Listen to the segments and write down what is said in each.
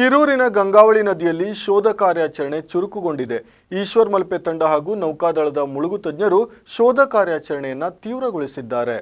ಶಿರೂರಿನ ಗಂಗಾವಳಿ ನದಿಯಲ್ಲಿ ಶೋಧ ಕಾರ್ಯಾಚರಣೆ ಚುರುಕುಗೊಂಡಿದೆ. ಈಶ್ವರ್ ಮಲ್ಪೆ ತಂಡ ಹಾಗೂ ನೌಕಾದಳದ ಮುಳುಗು ತಜ್ಞರು ಶೋಧ ಕಾರ್ಯಾಚರಣೆಯನ್ನು ತೀವ್ರಗೊಳಿಸಿದ್ದಾರೆ.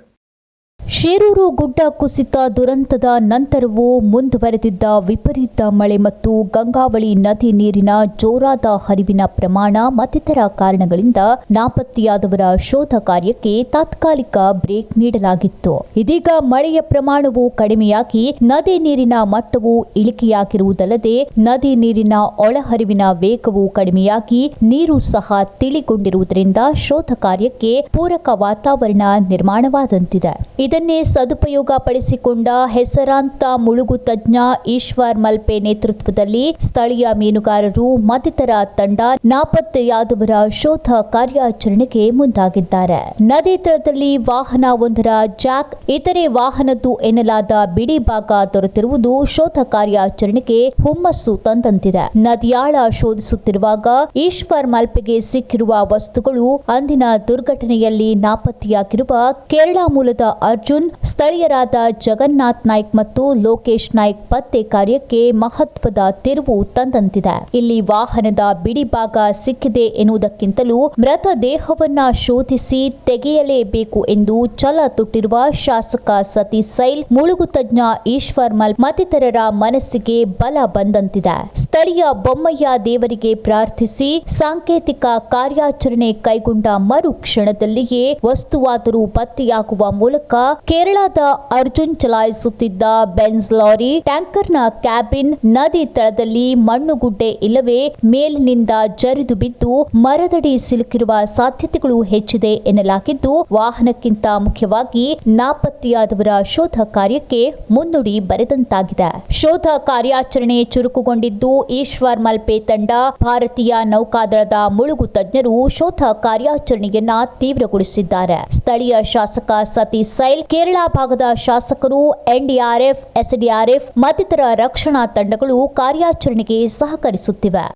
ಶಿರೂರು ಗುಡ್ಡ ಕುಸಿತ ದುರಂತದ ನಂತರವೂ ಮುಂದುವರೆದಿದ್ದ ವಿಪರೀತ ಮಳೆ ಮತ್ತು ಗಂಗಾವಳಿ ನದಿ ನೀರಿನ ಜೋರಾದ ಹರಿವಿನ ಪ್ರಮಾಣ ಮತ್ತಿತರ ಕಾರಣಗಳಿಂದ ನಾಪತ್ತೆಯಾದವರ ಶೋಧ ಕಾರ್ಯಕ್ಕೆ ತಾತ್ಕಾಲಿಕ ಬ್ರೇಕ್ ನೀಡಲಾಗಿತ್ತು. ಇದೀಗ ಮಳೆಯ ಪ್ರಮಾಣವು ಕಡಿಮೆಯಾಗಿ ನದಿ ನೀರಿನ ಮಟ್ಟವು ಇಳಿಕೆಯಾಗಿರುವುದಲ್ಲದೆ ನದಿ ನೀರಿನ ಒಳಹರಿವಿನ ವೇಗವು ಕಡಿಮೆಯಾಗಿ ನೀರು ಸಹ ತಿಳಿಗೊಂಡಿರುವುದರಿಂದ ಶೋಧ ಕಾರ್ಯಕ್ಕೆ ಪೂರಕ ವಾತಾವರಣ ನಿರ್ಮಾಣವಾದಂತಿದೆ. ಇದನ್ನೇ ಸದುಪಯೋಗ ಪಡಿಸಿಕೊಂಡ ಹೆಸರಾಂತ ಮುಳುಗು ತಜ್ಞ ಈಶ್ವರ್ ಮಲ್ಪೆ ನೇತೃತ್ವದಲ್ಲಿ ಸ್ಥಳೀಯ ಮೀನುಗಾರರು ಮತ್ತಿತರ ತಂಡ ನಾಪತ್ತೆಯಾದವರ ಶೋಧ ಕಾರ್ಯಾಚರಣೆಗೆ ಮುಂದಾಗಿದ್ದಾರೆ. ನದಿ ತೀರದಲ್ಲಿ ವಾಹನ ಒಂದರ ಜಾಕ್, ಇತರೆ ವಾಹನದ್ದು ಎನ್ನಲಾದ ಬಿಡಿ ಭಾಗ ದೊರೆತಿರುವುದು ಶೋಧ ಕಾರ್ಯಾಚರಣೆಗೆ ಹುಮ್ಮಸ್ಸು ತಂದಂತಿದೆ. ನದಿಯಾಳ ಶೋಧಿಸುತ್ತಿರುವಾಗ ಈಶ್ವರ್ ಮಲ್ಪೆಗೆ ಸಿಕ್ಕಿರುವ ವಸ್ತುಗಳು ಅಂದಿನ ದುರ್ಘಟನೆಯಲ್ಲಿ ನಾಪತ್ತೆಯಾಗಿರುವ ಕೇರಳ ಮೂಲದ ಅರ್ಜುನ್ ಸ್ಥಳೀಯರಾದ ಜಗನ್ನಾಥ್ ನಾಯ್ಕ್ ಮತ್ತು ಲೋಕೇಶ್ ನಾಯ್ಕ್ ಪತ್ತೆ ಕಾರ್ಯಕ್ಕೆ ಮಹತ್ವದ ತಿರುವು ತಂದಂತಿದೆ. ಇಲ್ಲಿ ವಾಹನದ ಬಿಡಿಭಾಗ ಸಿಕ್ಕಿದೆ ಎನ್ನುವುದಕ್ಕಿಂತಲೂ ಮೃತ ದೇಹವನ್ನ ಶೋಧಿಸಿ ತೆಗೆಯಲೇಬೇಕು ಎಂದು ಛಲ ತೊಟ್ಟಿರುವ ಶಾಸಕ ಸತೀಶ್ ಸೈಲ್, ಮುಳುಗು ತಜ್ಞ ಈಶ್ವರ್ ಮಲ್ ಮತ್ತಿತರರ ಮನಸ್ಸಿಗೆ ಬಲ ಬಂದಂತಿದೆ. ಸ್ಥಳೀಯ ಬೊಮ್ಮಯ್ಯ ದೇವರಿಗೆ ಪ್ರಾರ್ಥಿಸಿ ಸಾಂಕೇತಿಕ ಕಾರ್ಯಾಚರಣೆ ಕೈಗೊಂಡ ಮರು ಕ್ಷಣದಲ್ಲಿಯೇ ವಸ್ತುವಾದರೂ ಪತ್ತೆಯಾಗುವ ಮೂಲಕ ಕೇರಳದ ಅರ್ಜುನ್ ಚಲಾಯಿಸುತ್ತಿದ್ದ ಬೆನ್ಸ್ ಲಾರಿ ಟ್ಯಾಂಕರ್ನ ಕ್ಯಾಬಿನ್ ನದಿ ತಳದಲ್ಲಿ ಮಣ್ಣುಗುಡ್ಡೆ ಇಲ್ಲವೇ ಮೇಲಿನಿಂದ ಜರಿದು ಬಿದ್ದು ಮರದಡಿ ಸಿಲುಕಿರುವ ಸಾಧ್ಯತೆಗಳು ಹೆಚ್ಚಿದೆ ಎನ್ನಲಾಗಿದ್ದು, ವಾಹನಕ್ಕಿಂತ ಮುಖ್ಯವಾಗಿ ನಾಪತ್ತೆಯಾದವರ ಶೋಧ ಕಾರ್ಯಕ್ಕೆ ಮುನ್ನುಡಿ ಬರೆದಂತಾಗಿದೆ. ಶೋಧ ಕಾರ್ಯಾಚರಣೆ ಚುರುಕುಗೊಂಡಿದ್ದು ಈಶ್ವರ್ ಮಲ್ಪೆ ತಂಡ ಭಾರತೀಯ ನೌಕಾದಳದ ಮುಳುಗು ತಜ್ಞರು ಶೋಧ ಕಾರ್ಯಾಚರಣೆಯನ್ನ ತೀವ್ರಗೊಳಿಸಿದ್ದಾರೆ. ಸ್ಥಳೀಯ ಶಾಸಕ ಸತೀಶ್ ಸೈಲ್, ಕೇರಳ ಭಾಗದ ಶಾಸಕರು, ಎನ್ಡಿಆರ್ಎಫ್, ಎಸ್ಡಿಆರ್ಎಫ್ ಮತ್ತಿತರ ರಕ್ಷಣಾ ತಂಡಗಳು ಕಾರ್ಯಾಚರಣೆಗೆ ಸಹಕರಿಸುತ್ತಿವೆ.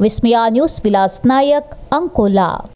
ವಿಸ್ಮಯ ನ್ಯೂಸ್, ವಿಲಾಸ್ ನಾಯಕ್, ಅಂಕೋಲಾ.